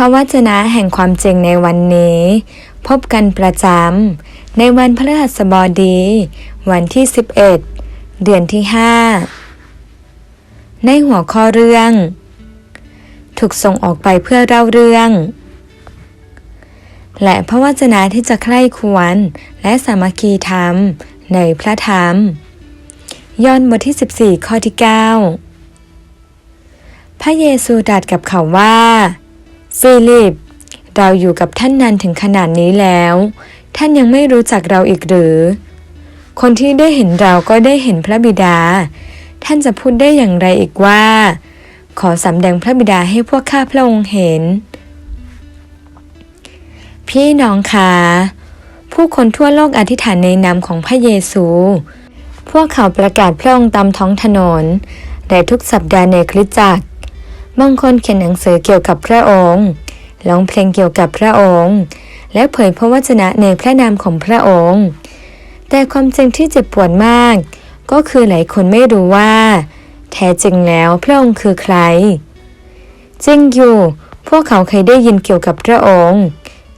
ระวจนะแห่งความจริงในวันนี้ พบกันประจำในวันพฤหัสบดี วันที่ 11 เดือนที่ 5 ในหัวข้อเรื่อง ถูกส่งออกไปเพื่อเล่าเรื่อง และพระวจนะที่จะใคร่ควรและสามัคคีธรรมในพระธรรมย้อนบทที่ 14 ข้อที่ 9 พระเยซูตรัสกับเขาว่า ฟิลิป เราอยู่กับท่านนานถึงขนาดนี้แล้ว ท่านยังไม่รู้จักเราอีกหรือ คนที่ได้เห็นเราก็ได้เห็นพระบิดา ท่านจะพูดได้อย่างไรอีกว่า ขอสำแดงพระบิดาให้พวกข้าพระองค์เห็น พี่น้องคะผู้คนทั่วโลกอธิษฐานในนามของพระเยซู พวกเขาประกาศพระองค์ตามท้องถนนและทุกสัปดาห์ในคริสตจักร บางคนเขียนหนังสือเกี่ยวกับพระองค์ร้องเพลงเกี่ยวกับพระองค์ และเผยพระวจนะในพระนามของพระองค์ แต่ความจริงที่เจ็บปวดมาก ก็คือหลายคนไม่รู้ว่า แท้จริงแล้วพระองค์คือใคร จริงอยู่ พวกเขาเคยได้ยินเกี่ยวกับพระองค์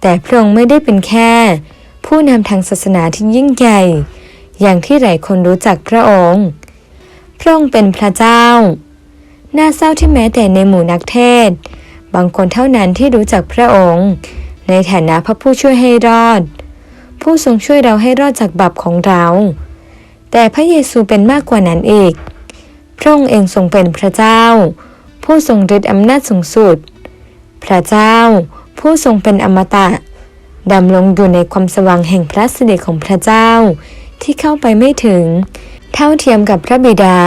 แต่พระองค์ไม่ได้เป็นแค่ ผู้นำทางศาสนาที่ยิ่งใหญ่ อย่างที่หลายคนรู้จักพระองค์ พระองค์เป็นพระเจ้า น่าเศร้าที่แม้แต่ในหมู่นักเทศ บางคนเท่านั้นที่รู้จักพระองค์ ในฐานะพระผู้ช่วยให้รอด ผู้ทรงช่วยเราให้รอดจากบาปของเรา แต่พระเยซูเป็นมากกว่านั้นอีก พระองค์เองทรงเป็นพระเจ้า ผู้ทรงฤทธิ์อำนาจสูงสุด พระเจ้า ผู้ทรงเป็นอมตะดำรงอยู่ในความสว่างแห่งพระสิริของพระเจ้า ที่เข้าไปไม่ถึง เท่าเทียมกับพระบิดา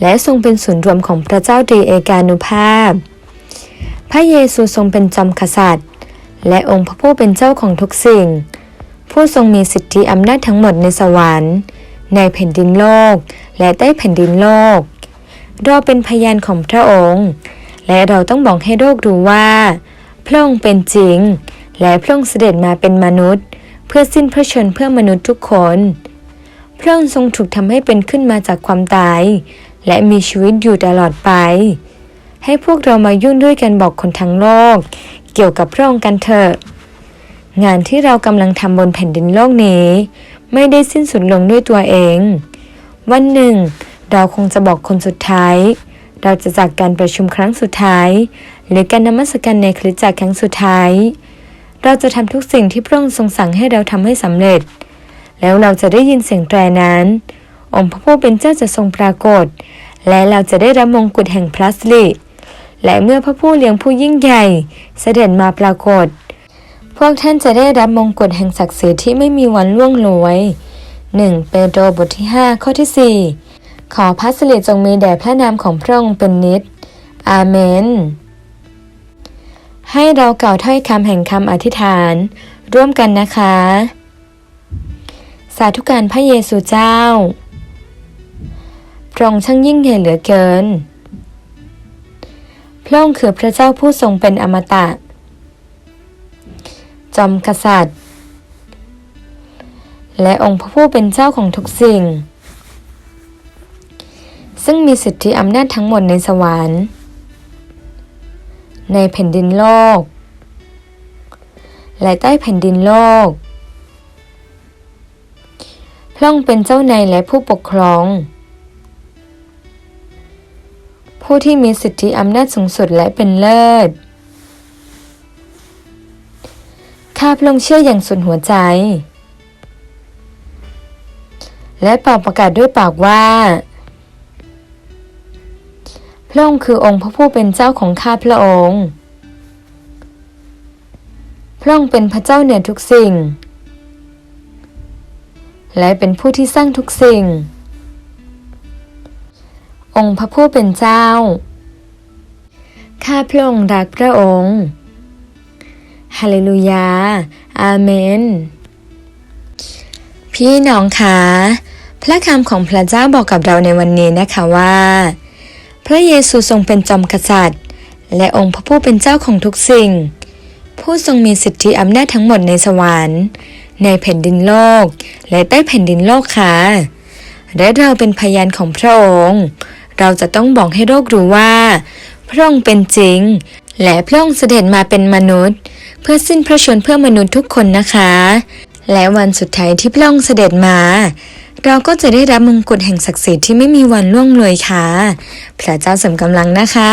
และทรงเป็นศูนย์รวมของพระเจ้าตรีเอกานุภาพ พระเยซูทรงเป็นจอมกษัตริย์ และองค์พระผู้เป็นเจ้าของทุกสิ่ง ผู้ทรงมีสิทธิอำนาจทั้งหมดในสวรรค์ ในแผ่นดินโลก และใต้แผ่นดินโลก เราเป็นพยานของพระองค์ และเราต้องบอกให้โลกรู้ว่าพระองค์เป็นจริง และพระองค์เสด็จมาเป็นมนุษย์ เพื่อสิ้นพระชนเพื่อมนุษย์ทุกคน พระองค์ทรงถูกทำให้เป็นขึ้นมาจากความตาย และมีชีวิตอยู่ตลอดไป ให้พวกเรามายุ่งด้วยกันบอกคนทั้งโลก เกี่ยวกับพระองค์กันเถอะงานที่เรากำลังทำบนแผ่นดินโลกนี้ ไม่ได้สิ้นสุดลงด้วยตัวเอง วันหนึ่ง เราคงจะบอกคนสุดท้าย เราจะจากการประชุมครั้งสุดท้าย หรือการนมัสการในคริสตจักรครั้งสุดท้าย เราจะทำทุกสิ่งที่พระองค์ทรงสั่งให้เราทำให้สำเร็จ แล้วเราจะได้ยินเสียงแตรนั้น องค์พระผู้เป็นเจ้าจะทรงปรากฏ และเราจะได้รับมงกุฎแห่งพระสิริและเมื่อพระผู้เลี้ยงผู้ยิ่งใหญ่ เสด็จมาปรากฏ พวกท่านจะได้รับมงกุฎแห่งศักดิ์ศรีที่ไม่มีวันล่วงโรยหนึ่งเปโตรบทที่ 5 ข้อที่ 4 ขอพระสิริจงมีแด่พระนามของพระองค์เป็นนิจอาเมน ให้เราเก่าถ้อยคำแห่งคำอธิษฐาน ร่วมกันนะคะ สาธุการพระเยซูเจ้า พระองค์ช่างยิ่งใหญ่เหลือเกิน พระองค์คือพระเจ้าผู้ทรงเป็นอมตะ จอมกษัตริย์ และองค์พระผู้เป็นเจ้าของทุกสิ่ง ซึ่งมีสิทธิอำนาจทั้งหมดในสวรรค์ ในแผ่นดินโลก และใต้แผ่นดินโลก พระองเป็นเจ้านายและผู้ปกครอง ผู้ที่มีสิทธิอำนาจสูงสุดและเป็นเลิศข้าพระองค์เชื่ออย่างสุดหัวใจ และเป่าประกาศด้วยปากว่า พระองค์คือองค์พระผู้เป็นเจ้าของข้าพระองค์ พระองค์เป็นพระเจ้าเหนือทุกสิ่ง และเป็นผู้ที่สร้างทุกสิ่ง องค์พระผู้เป็นเจ้า ข้าพระองค์รักพระองค์ ฮาเลลูยา อาเมน พี่น้องคะพระคำของพระเจ้าบอกกับเราในวันนี้นะคะว่า พระเยซูทรงเป็นจอมกษัตริย์ และองค์พระผู้เป็นเจ้าของทุกสิ่ง ผู้ทรงมีสิทธิอำนาจทั้งหมดในสวรรค์ ในแผ่นดินโลก และใต้แผ่นดินโลกค่ะ และเราเป็นพยานของพระองค์ เราจะต้องบอกให้โลกรู้ว่า พระองค์เป็นจริง และพระองค์เสด็จมาเป็นมนุษย์ เพื่อสิ้นพระชนม์เพื่อมนุษย์ทุกคนนะคะ และวันสุดท้ายที่พระองค์เสด็จมา เราก็จะได้รับมงกุฎแห่งศักดิ์ศรีที่ไม่มีวันล่วงเลยค่ะ พระเจ้าเสริมกำลังนะคะ